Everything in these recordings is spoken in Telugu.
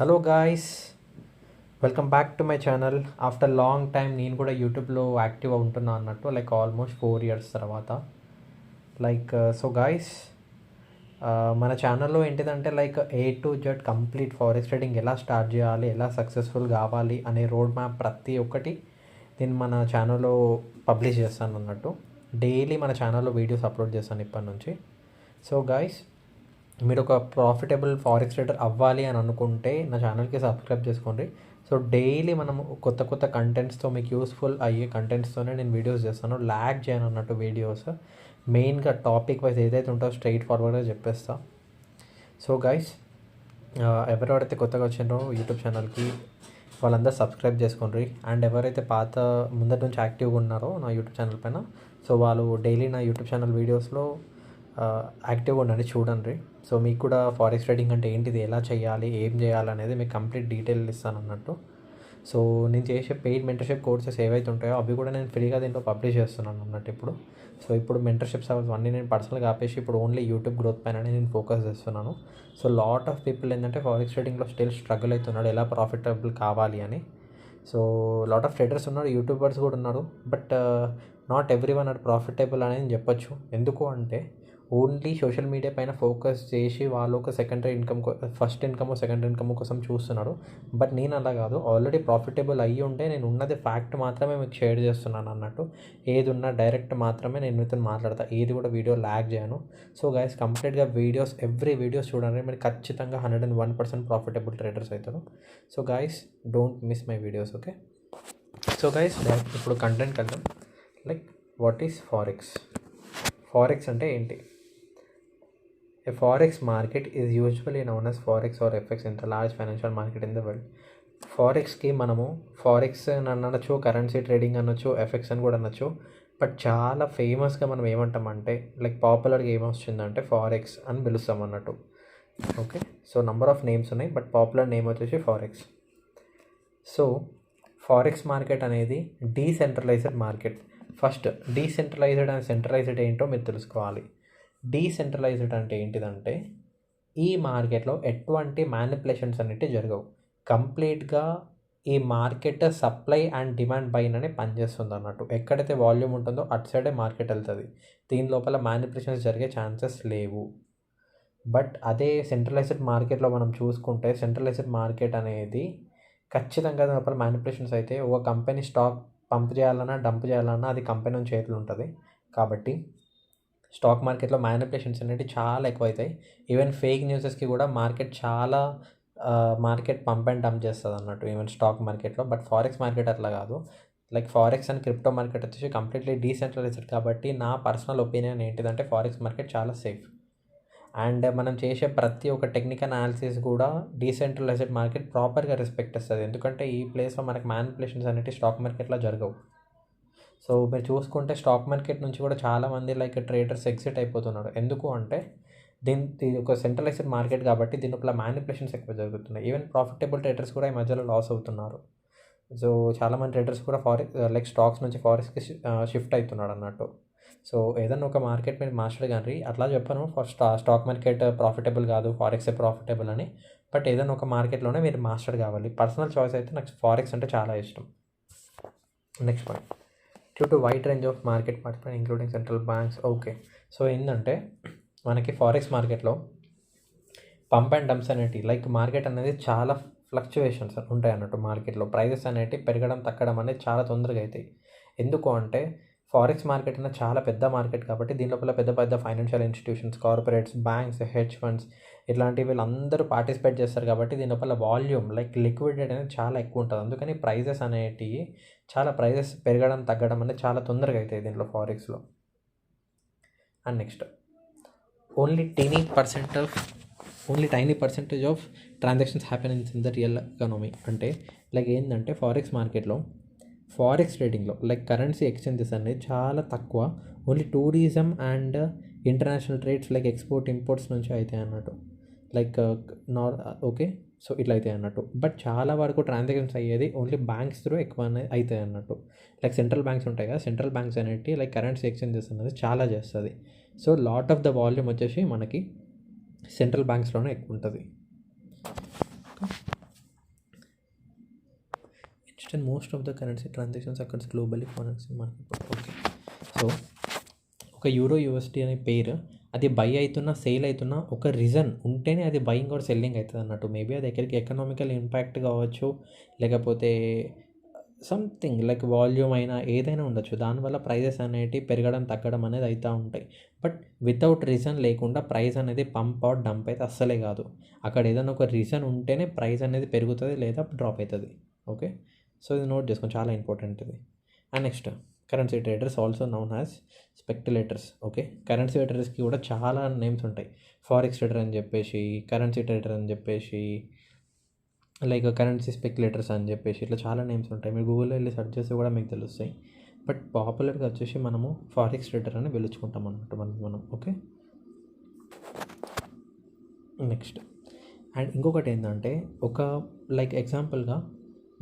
Hello guys welcome back to my channel after long time నేను కూడా యూట్యూబ్లో యాక్టివ్ ఉంటున్నా అన్నట్టు లైక్ ఆల్మోస్ట్ ఫోర్ ఇయర్స్ తర్వాత. లైక్ సో గాయ్స్ మన ఛానల్లో ఏంటిదంటే like A to Z complete forex trading ఎలా స్టార్ట్ చేయాలి ఎలా సక్సెస్ఫుల్ కావాలి అనే రోడ్ మ్యాప్ ప్రతి ఒక్కటి నేను మన ఛానల్లో పబ్లిష్ చేస్తాను అన్నట్టు డైలీ మన ఛానల్లో వీడియోస్ అప్లోడ్ చేస్తాను ఇప్పటి నుంచి. సో గాయ్స్ మీరు ఒక ప్రాఫిటబుల్ ఫారెక్స్ ట్రేడర్ అవ్వాలి అని అనుకుంటే నా ఛానల్కి సబ్స్క్రైబ్ చేసుకోండి. సో డైలీ మనం కొత్త కొత్త కంటెంట్స్తో మీకు యూస్ఫుల్ అయ్యే కంటెంట్స్తోనే నేను వీడియోస్ చేస్తాను. ల్యాగ్ చేయను అన్నట్టు వీడియోస్ మెయిన్గా టాపిక్ వైజ్ ఏదైతే ఉంటుందో స్ట్రైట్ ఫార్వర్డ్గా చెప్పేస్తా. సో గైస్ ఎవరెవరైతే కొత్తగా వచ్చిండ్రో యూట్యూబ్ ఛానల్కి వాళ్ళందరూ సబ్స్క్రైబ్ చేసుకోండి. అండ్ ఎవరైతే పాత ముందటి నుంచి యాక్టివ్గా ఉన్నారో నా యూట్యూబ్ ఛానల్ పైన సో వాళ్ళు డైలీ నా యూట్యూబ్ ఛానల్ వీడియోస్లో యాక్టివ్గా ఉండండి చూడండి. సో మీకు కూడా ఫారెస్ట్ ట్రేడింగ్ అంటే ఏంటిది? ఎలా చేయాలి? ఏం చేయాలి అనేది మీకు కంప్లీట్ డీటెయిల్ ఇస్తాను అన్నట్టు సో నేను చేసే పెయిడ్ మెంటర్షిప్ కోర్సెస్ ఏవైతే ఉంటాయో అవి కూడా నేను ఫ్రీగా దీంట్లో పబ్లిష్ చేస్తున్నాను అన్నట్టు ఇప్పుడు. సో ఇప్పుడు మెంటర్షిప్స్ అవన్నీ నేను పర్సనల్గా ఆపేసి ఇప్పుడు ఓన్లీ యూట్యూబ్ గ్రోత్ పైన నేను ఫోకస్ చేస్తున్నాను. సో లాట్ ఆఫ్ పీపుల్ ఏంటంటే ఫారెక్స్ ట్రేడింగ్లో స్టిల్ స్ట్రగుల్ అవుతున్నాడు. ఎలా ప్రాఫిటబుల్ కావాలి అని. సో లాట్ ఆఫ్ ట్రేడర్స్ ఉన్నారు యూట్యూబర్స్ కూడా ఉన్నారు. But not every one are profitable అనేది చెప్పొచ్చు. ఎందుకు అంటే ఓన్లీ సోషల్ మీడియా పైన ఫోకస్ చేసి వాళ్ళు ఒక secondary income first income second income కోసం చూస్తున్నారు. బట్ నేను అలా కాదు. ఆల్రెడీ ప్రాఫిటబుల్ అయ్యి ఉంటే నేను ఉన్నది ఫ్యాక్ట్ మాత్రమే మీకు షేర్ చేస్తున్నాను అన్నట్టు. ఏది ఉన్నా డైరెక్ట్ మాత్రమే నేను మీతో మాట్లాడతా. ఏది కూడా వీడియో ల్యాగ్ చేయను. సో గైస్ కంప్లీట్గా వీడియోస్ ఎవ్రీ వీడియోస్ చూడండి మీరు ఖచ్చితంగా hundred and one percent profitable traders అవుతారు. So guys don't miss my videos okay? So guys direct ఇప్పుడు కంటెంట్ వెళ్దాం like what is forex? Forex అంటే ఏంటి? A forex market is usually known as forex or FX in the large financial market in the world. ఫారెక్స్కి మనము ఫారెక్స్ అని అనొచ్చు కరెన్సీ ట్రేడింగ్ అనొచ్చు ఎఫెక్స్ అని కూడా అనొచ్చు. బట్ చాలా ఫేమస్గా మనం ఏమంటామంటే లైక్ పాపులర్గా ఏమొచ్చిందంటే ఫారెక్స్ అని పిలుస్తాం అన్నట్టు. Okay so number of names ఉన్నాయి బట్ పాపులర్ నేమ్ వచ్చేసి ఫారెక్స్ సో ఫారెక్స్ మార్కెట్ అనేది decentralised market first decentralised and centralised ఏంటో మీరు తెలుసుకోవాలి. డీసెంట్రలైజ్డ్ అంటే ఏంటిదంటే ఈ మార్కెట్లో ఎటువంటి మ్యానిపులేషన్స్ అనేవి జరగవు. కంప్లీట్గా ఈ మార్కెట్ సప్లై అండ్ డిమాండ్ బైన్ అని పనిచేస్తుంది అన్నట్టు ఎక్కడైతే వాల్యూమ్ ఉంటుందో అటు సైడే మార్కెట్ వెళ్తుంది. దీని లోపల మ్యానిపులేషన్స్ జరిగే ఛాన్సెస్ లేవు. బట్ అదే సెంట్రలైజ్డ్ మార్కెట్లో మనం చూసుకుంటే సెంట్రలైజ్డ్ మార్కెట్ అనేది ఖచ్చితంగా లోపల మ్యానిపులేషన్స్ అయితే ఒక కంపెనీ స్టాక్ పంప్ చేయాలన్నా డంప్ చేయాలన్నా అది కంపెనీ చేతులు ఉంటుంది. కాబట్టి స్టాక్ మార్కెట్లో మ్యానిపులేషన్స్ అనేవి చాలా ఎక్కువ అవుతాయి ఈవెన్ ఫేక్ న్యూసెస్కి కూడా మార్కెట్ చాలా మార్కెట్ పంప్ అండ్ డంప్ చేస్తుంది అన్నట్టు ఈవెన్ స్టాక్ మార్కెట్లో బట్ ఫారెక్స్ మార్కెట్ అట్లా కాదు. Like forex and crypto market వచ్చేసి కంప్లీట్లీ డీసెంట్రలైజ్డ్ కాబట్టి నా పర్సనల్ ఒపీనియన్ ఏంటిదంటే ఫారెక్స్ మార్కెట్ చాలా సేఫ్. అండ్ మనం చేసే ప్రతి ఒక్క టెక్నికల్ అనాలిసిస్ కూడా డీసెంట్రలైజ్డ్ మార్కెట్ ప్రాపర్గా రెస్పెక్ట్ ఇస్తుంది ఎందుకంటే ఈ ప్లేస్లో మనకి మ్యానిపులేషన్స్ అనేవి స్టాక్ మార్కెట్లో జరగవు. సో మీరు చూసుకుంటే స్టాక్ మార్కెట్ నుంచి కూడా చాలామంది లైక్ ట్రేడర్స్ ఎగ్జిట్ అయిపోతున్నారు. ఎందుకు అంటే దీని ఇది ఒక సెంట్రలైజ్డ్ మార్కెట్ కాబట్టి దీని మ్యానిపులేషన్స్ ఎక్కువ జరుగుతున్నాయి. ఈవెన్ ప్రాఫిటబుల్ ట్రేడర్స్ కూడా ఈ మధ్యలో లాస్ అవుతున్నారు. సో చాలామంది ట్రేడర్స్ కూడా ఫారెస్ లైక్ స్టాక్స్ నుంచి ఫారెక్స్కి షిఫ్ట్ అవుతున్నాడు అన్నట్టు. సో ఏదైనా ఒక మార్కెట్ మీరు మాస్టర్ కానీ అట్లా చెప్పాను ఫస్ట్ స్టాక్ మార్కెట్ ప్రాఫిటబుల్ కాదు ఫారెక్సే ప్రాఫిటబుల్ అని. బట్ ఏదైనా ఒక మార్కెట్లోనే మీరు మాస్టర్ కావాలి. పర్సనల్ చాయిస్ అయితే నాకు ఫారెక్స్ అంటే చాలా ఇష్టం. Next point. Due to wide range of market participant including central banks okay so ఏంటంటే మనకి ఫారెక్స్ మార్కెట్లో పంప్ అండ్ డంప్స్ అనేటివి లైక్ మార్కెట్ అనేది చాలా ఫ్లక్చువేషన్స్ ఉంటాయి అన్నట్టు మార్కెట్లో ప్రైజెస్ అనేటివి పెరగడం తగ్గడం అనేది చాలా తొందరగా అవుతాయి ఎందుకు అంటే ఫారెక్స్ మార్కెట్ అనేది చాలా పెద్ద మార్కెట్ కాబట్టి దీని లోపల పెద్ద పెద్ద financial institutions corporates banks hedge funds ఇట్లాంటి వీళ్ళందరూ పార్టిసిపేట్ చేస్తారు కాబట్టి దీనిపల్ల వాల్యూమ్ లైక్ లిక్విడేట్ అనేది చాలా ఎక్కువ ఉంటుంది. అందుకని ప్రైజెస్ అనేటివి చాలా ప్రైజెస్ పెరగడం తగ్గడం అనేది చాలా తొందరగా అవుతాయి దీంట్లో ఫారెక్స్లో and next only tiny percent of only tiny percentage of transactions happen in the real economy. అంటే లైక్ ఏంటంటే ఫారెక్స్ మార్కెట్లో ఫారెక్స్ ట్రేడింగ్లో లైక్ కరెన్సీ ఎక్స్చేంజెస్ అనేది చాలా తక్కువ. Only tourism and international trades like export imports నుంచి అవుతాయి అన్నట్టు. లైక్ నార్ ఓకే. సో ఇట్లా అవుతాయి అన్నట్టు. బట్ చాలా వరకు ట్రాన్సాక్షన్స్ అయ్యేది ఓన్లీ బ్యాంక్స్ త్రూ ఎక్కువ అవుతాయి అన్నట్టు. లైక్ సెంట్రల్ బ్యాంక్స్ ఉంటాయి కదా సెంట్రల్ బ్యాంక్స్ అనేవి లైక్ కరెన్సీ ఎక్స్చేంజెస్ అనేది చాలా చేస్తుంది. So lot of the volume వచ్చేసి మనకి సెంట్రల్ బ్యాంక్స్లోనే ఎక్కువ ఉంటుంది. And most of the currency transactions అక్కడ globally forex market okay so ఒక యూరో యూఎస్టీ అనే పేరు అది బై అవుతున్నా సేల్ అవుతున్నా ఒక రీజన్ ఉంటేనే అది బయింగ్ ఆర్ సెల్లింగ్ అవుతుంది అన్నట్టు మేబీ అది ఎక్కడికి ఎకనామికల్ ఇంపాక్ట్ కావచ్చు లేకపోతే సంథింగ్ లైక్ వాల్యూమ్ అయినా ఏదైనా ఉండొచ్చు. దానివల్ల ప్రైజెస్ అనేవి పెరగడం తగ్గడం అనేది అవుతూ ఉంటాయి. బట్ వితౌట్ రీజన్ లేకుండా ప్రైస్ అనేది పంప్ అవుట్ డంప్ అయితే అస్సలే కాదు. అక్కడ ఏదైనా ఒక రీజన్ ఉంటేనే ప్రైస్ అనేది పెరుగుతుంది లేదా డ్రాప్ అవుతుంది ఓకే సో ఇది నోట్ చేసుకోండి చాలా ఇంపార్టెంట్ ఇది. And next currency traders also known as speculators okay currency ట్రేడర్స్కి కూడా చాలా నేమ్స్ ఉంటాయి. ఫారెక్స్ ట్రేడర్ అని చెప్పేసి కరెన్సీ ట్రేడర్ అని చెప్పేసి లైక్ కరెన్సీ స్పెక్యులేటర్స్ అని చెప్పేసి ఇట్లా చాలా నేమ్స్ ఉంటాయి. మీరు గూగుల్లో వెళ్ళి సెర్చ్ చేస్తే కూడా మీకు తెలుస్తాయి. బట్ పాపులర్గా వచ్చేసి మనము ఫారెక్స్ ట్రేడర్ అని పిలుచుకుంటాం అన్నమాట మనం మనం ఓకే నెక్స్ట్ అండ్ ఇంకొకటి ఏంటంటే ఒక లైక్ ఎగ్జాంపుల్గా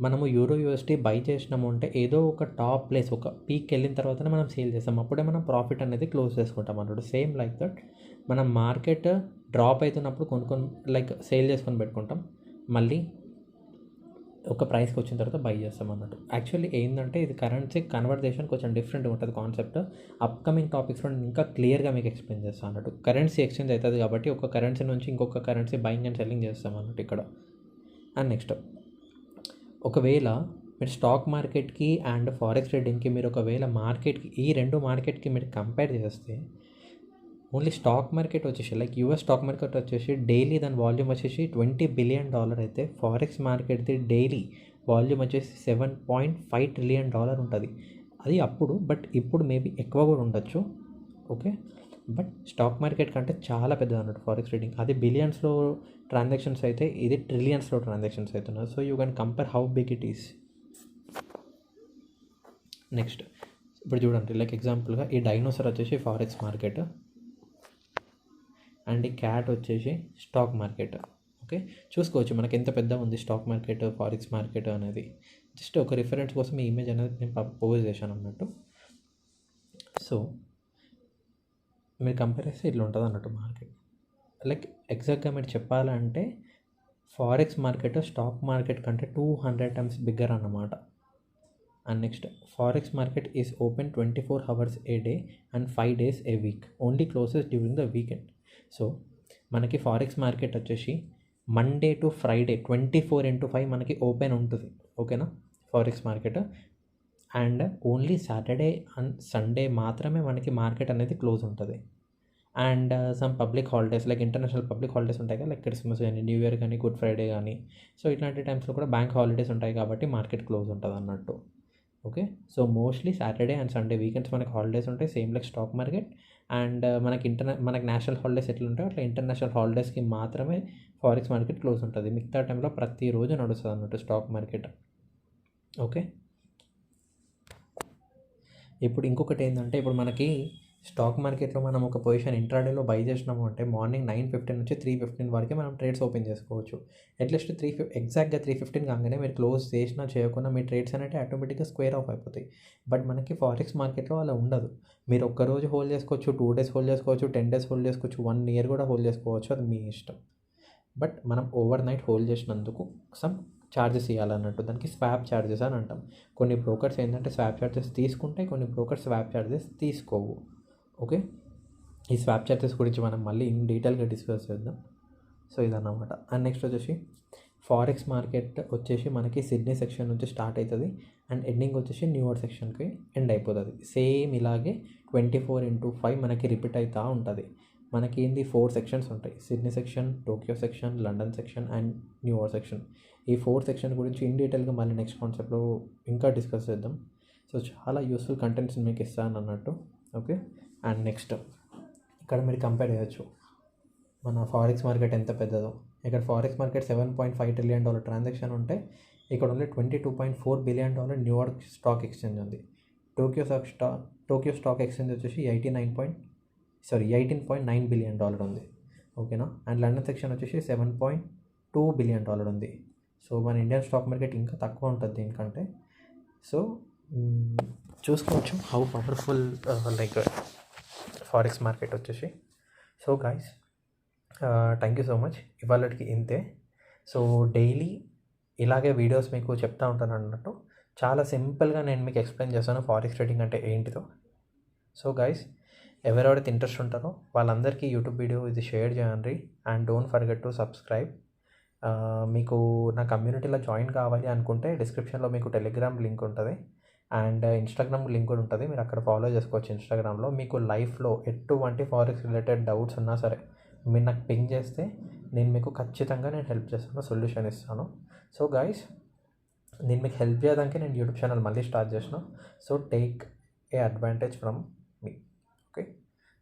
మనము యూరో యూఎస్టీ బై చేసినాము అంటే ఏదో ఒక టాప్ ప్లేస్ ఒక పీక్ వెళ్ళిన తర్వాతనే మనం సేల్ చేస్తాం. అప్పుడే మనం ప్రాఫిట్ అనేది క్లోజ్ చేసుకుంటాం అన్నట్టు. సేమ్ లైక్ దట్ మనం మార్కెట్ డ్రాప్ అవుతున్నప్పుడు కొనుక్కొని లైక్ సేల్ చేసుకొని పెట్టుకుంటాం. మళ్ళీ ఒక ప్రైస్కి వచ్చిన తర్వాత బై చేస్తాం అన్నట్టు. యాక్చువల్లీ ఏంటంటే ఇది కరెన్సీ కన్వర్జేషన్ కొంచెం డిఫరెంట్ ఉంటుంది కాన్సెప్ట్ అప్కమింగ్ టాపిక్స్లో నేను ఇంకా క్లియర్గా మీకు ఎక్స్ప్లెయిన్ చేస్తాను అన్నట్టు. కరెన్సీ ఎక్స్చేంజ్ అవుతుంది కాబట్టి ఒక కరెన్సీ నుంచి ఇంకొక కరెన్సీ బయింగ్ అండ్ సెల్లింగ్ చేస్తాం అన్నట్టు ఇక్కడ. అండ్ నెక్స్ట్ ఒకవేళ మీరు స్టాక్ మార్కెట్కి అండ్ ఫారెక్స్ ట్రేడింగ్కి మీరు ఒకవేళ మార్కెట్కి ఈ రెండు మార్కెట్కి మీరు కంపేర్ చేస్తే ఓన్లీ స్టాక్ మార్కెట్ వచ్చేసి లైక్ యూఎస్ స్టాక్ మార్కెట్ వచ్చేసి డైలీ దాని వాల్యూమ్ వచ్చేసి ట్వంటీ బిలియన్ డాలర్ అయితే ఫారెక్స్ మార్కెట్ది డైలీ వాల్యూమ్ వచ్చేసి seven point five trillion dollar ఉంటుంది. అది అప్పుడు బట్ ఇప్పుడు మేబీ ఎక్కువ కూడా ఉండొచ్చు. ఓకే? బట్ స్టాక్ మార్కెట్ కంటే చాలా పెద్దది అన్నట్టు ఫారెక్స్ ట్రేడింగ్ అది బిలియన్స్లో ట్రాన్సాక్షన్స్ అయితే ఇది ట్రిలియన్స్లో ట్రాన్సాక్షన్స్ అవుతున్నాయి so you can compare how big it is next ఇప్పుడు చూడండి లైక్ ఎగ్జాంపుల్గా ఈ డైనోసర్ వచ్చేసి ఫారెక్స్ మార్కెట్ అండ్ ఈ క్యాట్ వచ్చేసి స్టాక్ మార్కెట్ ఓకే? చూసుకోవచ్చు మనకి ఎంత పెద్ద ఉంది స్టాక్ మార్కెట్ ఫారెక్స్ మార్కెట్ అనేది. జస్ట్ ఒక రిఫరెన్స్ కోసం ఈ ఇమేజ్ అనేది నేను పోజ్ చేశాను అన్నట్టు. సో మీరు కంపేర్ చేస్తే ఇట్లా ఉంటుంది అన్నట్టు మార్కెట్ లైక్ ఎగ్జాక్ట్గా మీరు చెప్పాలంటే ఫారెక్స్ మార్కెట్ స్టాక్ మార్కెట్ కంటే టూ హండ్రెడ్ టైమ్స్ బిగ్గర్ అన్నమాట. And next forex market is open twenty four hours a day and five days a week only closes during the weekend so మనకి ఫారెక్స్ మార్కెట్ వచ్చేసి Monday to Friday twenty four into five మనకి ఓపెన్ ఉంటుంది. ఓకేనా forex market and only Saturday and Sunday మాత్రమే మనకి మార్కెట్ అనేది క్లోజ్ ఉంటుంది. And some public holidays like international public holidays ఉంటాయి కదా లైక్ క్రిస్మస్ కానీ న్యూ ఇయర్ కానీ గుడ్ ఫ్రైడే కానీ సో ఇట్లాంటి టైమ్స్లో కూడా బ్యాంక్ హాలిడేస్ ఉంటాయి కాబట్టి మార్కెట్ క్లోజ్ ఉంటుంది అన్నట్టు. Okay so mostly Saturday and Sunday weekends మనకి హాలిడేస్ ఉంటాయి same like stock market and మనకి ఇంటర్నే మనకి నేషనల్ హాలిడేస్ ఎట్లా ఉంటాయో అట్లా ఇంటర్నేషనల్ హాలిడేస్కి మాత్రమే ఫారెక్స్ మార్కెట్ క్లోజ్ ఉంటుంది. మిగతా టైంలో ప్రతిరోజు నడుస్తుంది అన్నట్టు స్టాక్ మార్కెట్ ఓకే ఇప్పుడు ఇంకొకటి ఏంటంటే ఇప్పుడు మనకి స్టాక్ మార్కెట్లో మనం ఒక పొజిషన్ ఇంట్రాడేలో బై చేసినాము అంటే మార్నింగ్ నైన్ ఫిఫ్టీన్ నుంచి త్రీ ఫిఫ్టీన్ వరకే మనం ట్రేడ్స్ ఓపెన్ చేసుకోవచ్చు. అట్లీస్ట్ త్రీ ఫిఫ్ ఎగ్జాక్ట్గా త్రీ ఫిఫ్టీన్ కాగానే మీరు క్లోజ్ చేసినా చేయకుండా మీ ట్రేడ్స్ అనేవి ఆటోమేటిక్గా స్క్వేర్ ఆఫ్ అయిపోతాయి. బట్ మనకి ఫారెక్స్ మార్కెట్లో అలా ఉండదు. మీరు ఒక్క రోజు హోల్డ్ చేసుకోవచ్చు టూ డేస్ హోల్డ్ చేసుకోవచ్చు టెన్ డేస్ హోల్డ్ చేసుకోవచ్చు వన్ ఇయర్ కూడా హోల్డ్ చేసుకోవచ్చు అది మీ ఇష్టం. బట్ మనం ఓవర్ నైట్ హోల్డ్ చేసినందుకు సమ్ ఛార్జెస్ ఇవ్వాలన్నట్టు. దానికి స్వాప్ ఛార్జెస్ అని అంటాం. కొన్ని బ్రోకర్స్ ఏంటంటే స్వాప్ ఛార్జెస్ తీసుకుంటే కొన్ని బ్రోకర్స్ స్వాప్ ఛార్జెస్ తీసుకోవు. ఓకే? ఈ స్వాప్ ఛార్జెస్ గురించి మనం మళ్ళీ ఇన్ డీటెయిల్గా డిస్కస్ చేద్దాం. సో ఇదన్నమాట. అండ్ నెక్స్ట్ వచ్చేసి ఫారెక్స్ మార్కెట్ వచ్చేసి మనకి సిడ్నీ సెక్షన్ నుంచి స్టార్ట్ అవుతుంది అండ్ ఎండింగ్ వచ్చేసి న్యూయార్క్ సెక్షన్కి ఎండ్ అయిపోతుంది. సేమ్ ఇలాగే ట్వంటీ ఫోర్ ఇంటూ ఫైవ్ మనకి రిపీట్ అవుతూ ఉంటుంది. మనకి ఏంది ఫోర్ సెక్షన్స్ ఉంటాయి. Sydney section Tokyo section London section and New York section. ఈ ఫోర్ సెక్షన్ గురించి ఇన్ డీటెయిల్గా మళ్ళీ నెక్స్ట్ కాన్సెప్ట్లో ఇంకా డిస్కస్ చేద్దాం. సో చాలా యూస్ఫుల్ కంటెంట్స్ మీకు ఇస్తాను అన్నట్టు. ఓకే? అండ్ నెక్స్ట్ ఇక్కడ మీరు కంపేర్ చేయొచ్చు. మన ఫారెక్స్ మార్కెట్ ఎంత పెద్దదో. ఇక్కడ forex market seven point five trillion dollar transaction ఉంటే ఇక్కడ only twenty two point four billion dollar New York stock exchange ఉంది. టోక్యో స్టాక్ స్టా టోక్యో స్టాక్ ఎక్స్చేంజ్ వచ్చేసి eighty nine point sorry eighteen point nine billion dollar ఉంది. ఓకేనా? అండ్ లండన్ సెక్షన్ వచ్చేసి seven point two billion dollar ఉంది. సో మన ఇండియన్ స్టాక్ మార్కెట్ ఇంకా తక్కువ ఉంటుంది దీనికంటే. సో చూసుకోవచ్చు how powerful like forex market వచ్చేసి. So guys thank you so much ఇవాళకి ఇంతే. సో డైలీ ఇలాగే వీడియోస్ మీకు చెప్తా ఉంటాను అన్నట్టు. చాలా సింపుల్గా నేను మీకు ఎక్స్ప్లెయిన్ చేస్తాను ఫారెక్స్ ట్రేడింగ్ అంటే ఏంటిదో. సో గైస్ ఎవరెవరైతే ఇంట్రెస్ట్ ఉంటారో వాళ్ళందరికీ యూట్యూబ్ వీడియో ఇది షేర్ చేయండి and don't forget to subscribe మీకు నా కమ్యూనిటీలో జాయిన్ కావాలి అనుకుంటే డిస్క్రిప్షన్లో మీకు టెలిగ్రామ్ లింక్ ఉంటుంది అండ్ ఇన్స్టాగ్రామ్ లింక్ కూడా ఉంటుంది. మీరు అక్కడ ఫాలో చేసుకోవచ్చు ఇన్స్టాగ్రామ్లో మీకు లైఫ్లో ఎటువంటి ఫారెక్స్ రిలేటెడ్ డౌట్స్ ఉన్నా సరే మీరు నాకు పింగ్ చేస్తే నేను మీకు ఖచ్చితంగా నేను హెల్ప్ చేస్తాను సొల్యూషన్ ఇస్తాను. సో గైస్ నేను మీకు హెల్ప్ చేయడానికి నేను యూట్యూబ్ ఛానల్ మళ్ళీ స్టార్ట్ చేసిన so take a advantage from okay.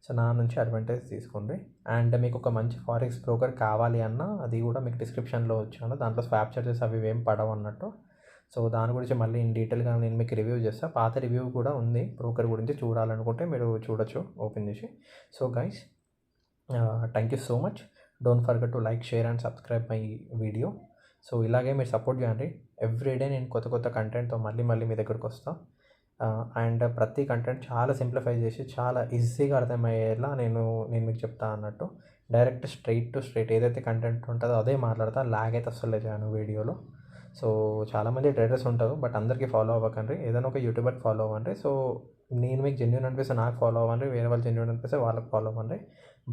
So నా నుంచి అడ్వాంటేజ్ తీసుకోండి. అండ్ మీకు ఒక మంచి ఫారెక్స్ బ్రోకర్ కావాలి అన్న అది కూడా మీకు డిస్క్రిప్షన్లో వచ్చాను. దాంట్లో స్వాప్ చార్జెస్ అవి ఏం పడవు అన్నట్టు. సో దాని గురించి మళ్ళీ ఇన్ డీటెయిల్గా నేను మీకు రివ్యూ చేస్తాను పాత రివ్యూ కూడా ఉంది. బ్రోకర్ గురించి చూడాలనుకుంటే మీరు చూడొచ్చు ఓపెన్ చేసి. So guys thank you so much. Don't forget to like share and subscribe my video. So ఇలాగే మీరు సపోర్ట్ చేయండి. ఎవ్రీడే నేను కొత్త కొత్త కంటెంట్తో మళ్ళీ మళ్ళీ మీ దగ్గరకు వస్తాను అండ్ ప్రతి కంటెంట్ చాలా సింప్లిఫై చేసి చాలా ఈజీగా అర్థమయ్యేలా నేను నేను మీకు చెప్తా అన్నట్టు. డైరెక్ట్ స్ట్రైట్ టు స్ట్రైట్ ఏదైతే కంటెంట్ ఉంటుందో అదే మాట్లాడతా లాగ్ అయితే అస్సలు చేయను వీడియోలో. సో చాలామంది ట్రేడర్స్ ఉంటారు బట్ అందరికీ ఫాలో అవ్వకండి. ఏదైనా ఒక యూట్యూబర్ ఫాలో అవ్వండి. సో నేను మీకు జెన్యున్ అనిపిస్తే నాకు ఫాలో అవ్వండి వేరే వాళ్ళు జెన్యున్ అనిపిస్తే వాళ్ళకి ఫాలో అవ్వండి.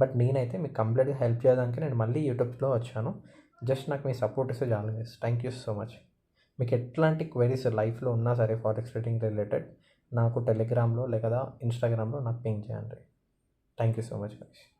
బట్ నేనైతే మీకు కంప్లీట్గా హెల్ప్ చేయడానికి నేను మళ్ళీ యూట్యూబ్లో వచ్చాను. జస్ట్ నాకు మీ సపోర్ట్ ఇస్తే చాలు థ్యాంక్ యూ సో మచ్ మీకు ఎట్లాంటి క్వైరీస్ లైఫ్లో ఉన్నా సరే ఫారెక్స్ ట్రేడింగ్ రిలేటెడ్ నాకు టెలిగ్రామ్లో లేదా ఇన్స్టాగ్రామ్లో నాకు పింక్ చేయండి. Thank you so much Ganesh